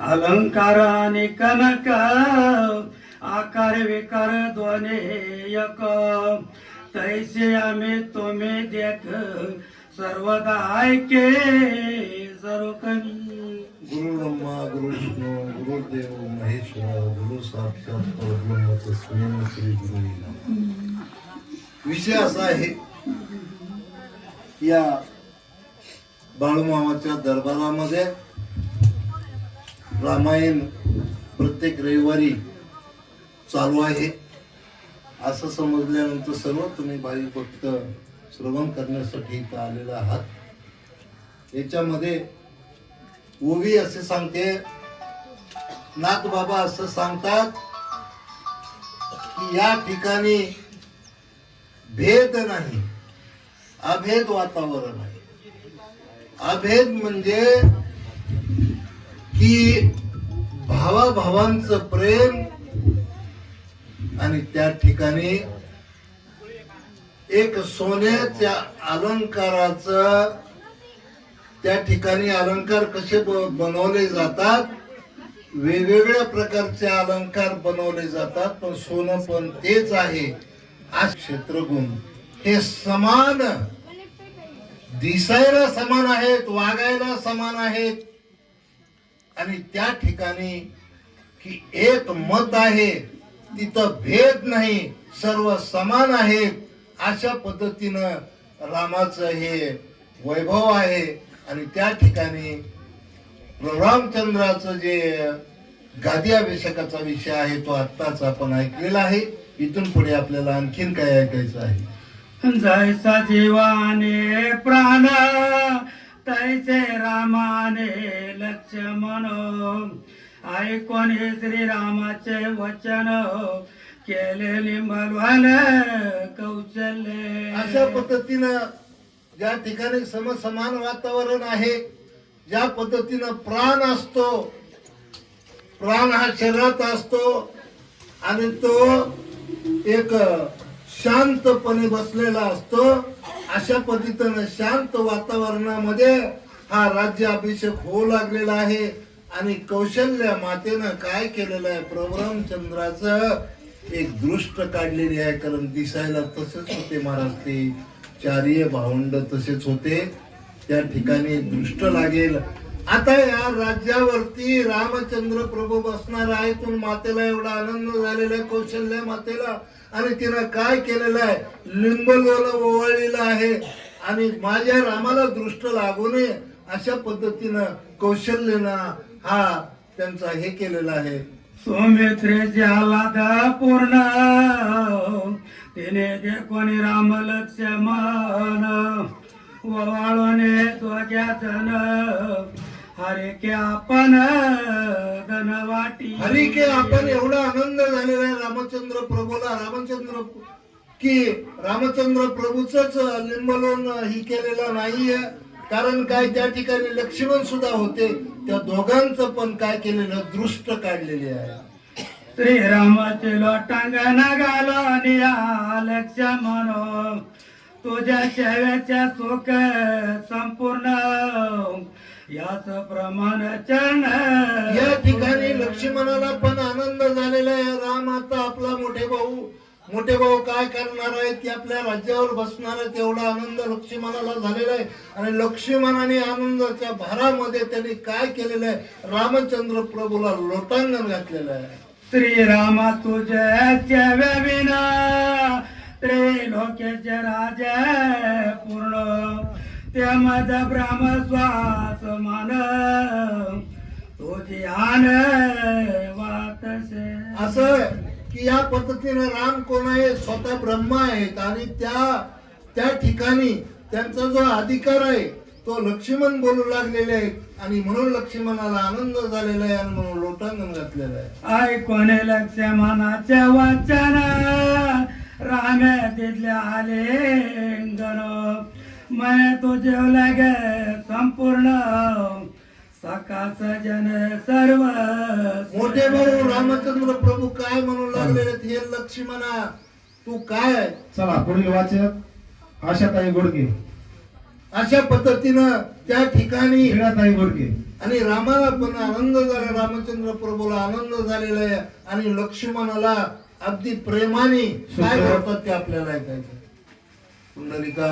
अलंकार आणि कनक आकार विकार दोने एक। तैसे आम्ही तुम्ही देख सर्वदा ऐके सर्व कमी। गुरु ब्रह्मा गुरु विष्णू गुरुदेव महेश्वर गुरु साक्षात परब्रह्म श्री गुरु नमः. विषय असा आहे या बाळूमामाच्या दरबारामध्ये रामायण प्रत्येक रविवारी चालू आहे. असं समजल्यानंतर सर्व तुम्ही भाई भक्त श्रवण करण्यासाठी इथं आलेला आहात. याच्यामध्ये ओवी असे सांगते नाथ बाबा असं सांगतात की या ठिकाणी भेद नाही अभेद वातावरण आहे. अभेद म्हणजे की भावाभावांचं प्रेम आणि त्या ठिकाणी एक सोन्याच्या अलंकाराचं त्या ठिकाणी अलंकार कसे बनवले जातात? वेगवेगळ्या प्रकारचे अलंकार बनवले जातात पण सोनं पण तेच आहे. आज क्षेत्रगुण. हे समान दिसायला समान आहेत वागायला समान आहेत. आणि त्या ठिकाणी की एक मत आहे तिथं भेद नाही सर्व समान आहेत अशा पद्धतीनं रामाचं हे वैभव आहे. आणि त्या ठिकाणी रामचंद्राचं जे गादी अभिषेकाचा विषय आहे तो आत्ताच आपण ऐकलेला आहे. इथून पुढे आपल्याला आणखीन काय ऐकायचं आहे? जैसा जीवाने प्राण तैसे रामाने लक्ष्मण। ऐकून हे श्रीरामाचे वचन केलेली मलवान कौशल्य। अशा पद्धतीनं ज्या ठिकाणी समसमान वातावरण आहे ज्या पद्धतीनं प्राण असतो प्राण हा शरीरात असतो आणि तो एक शांतपणे बसलेला असतो. अशा पद्धतीनं शांत वातावरणामध्ये हा राज्य अभिषेक होऊ लागलेला आहे. आणि कौशल्य मातेनं काय केलेलं आहे? प्रभरामचंद्राचं एक दृष्ट काढलेली आहे. कारण दिसायला तसेच होते महाराज ते. चारिय भावंड तसेच होते. त्या ठिकाणी दृष्ट लागेल. आता या राज्यावरती रामचंद्र प्रभू बसणार आहे पण मातेला एवढा आनंद झालेला आहे कौशल्य मातेला. आणि तिनं काय केलेलं आहे? लिंबलोला ओवाळलेलं आहे. आणि माझ्या रामाला दृष्ट लागू नये अशा पद्धतीनं कौशल्यनं हा त्यांचा हे केलेला आहे. सुमित्रेच्या लाद पूर्ण तिने देखोनी राम लक्ष्मण ववाळूने त्वजातन हरे के आपण धन वाटी हरी के आपण एवढा आनंद झालेला आहे रामचंद्र प्रभूला. रामचंद्र की रामचंद्र प्रभूच लिंबलोन ही केलेलं नाहीये. कारण काय त्या ठिकाणी लक्ष्मण सुद्धा होते. त्या दोघांचं पण काय केलेलं दृष्ट काढलेले आहे. श्रीरामाचे लोटांगण घालून लक्ष्मण तुझ्या सेवेच्या सुख संपूर्ण याच प्रमाण चरण या ठिकाणी लक्ष्मणाला पण आनंद झालेला आहे. राम आता आपला मोठे भाऊ. मोठे भाऊ काय करणार आहेत की आपल्या राज्यावर बसणार आहेत एवढा आनंद लक्ष्मणाला झालेला आहे. आणि लक्ष्मणाने आनंदाच्या भरामध्ये त्यांनी काय केलेलं आहे? रामचंद्र प्रभूला लोटांगण घातलेलं आहे. श्रीरामा तुझ्या विना त्रिलोक्याचे राजा पूर्ण. त्यामध ब्रह्म श्वास मान. तुझी आन वातसे असं की या पद्धतीने राम कोण आहे स्वतः ब्रह्मा आहेत आणि त्या त्या ठिकाणी त्यांचा जो अधिकार आहे तो लक्ष्मण बोलू लागलेले आहेत. आणि म्हणून लक्ष्मणाला आनंद झालेला आहे आणि म्हणून लोटांगण घातलेलं आहे. ऐकून लक्ष मनाचे वचन रामे तिथले आले गण मन तो जेवला गे संपूर्ण सकाच जन सर्व मोठे भाऊ रामचंद्र प्रभू काय म्हणू लागलेले आहेत, हे लक्ष्मणा तू काय चला पुढील वाचक आशाताई गोडके अशा पद्धतीनं त्या ठिकाणी मीराताई बोरके आणि रामाला पण आनंद झाला रामचंद्र प्रभूला आनंद झालेला आहे. आणि लक्ष्मणाला अगदी प्रेमाने काय. करतात ते आपल्याला ऐकायचं ഉന്നതിതാ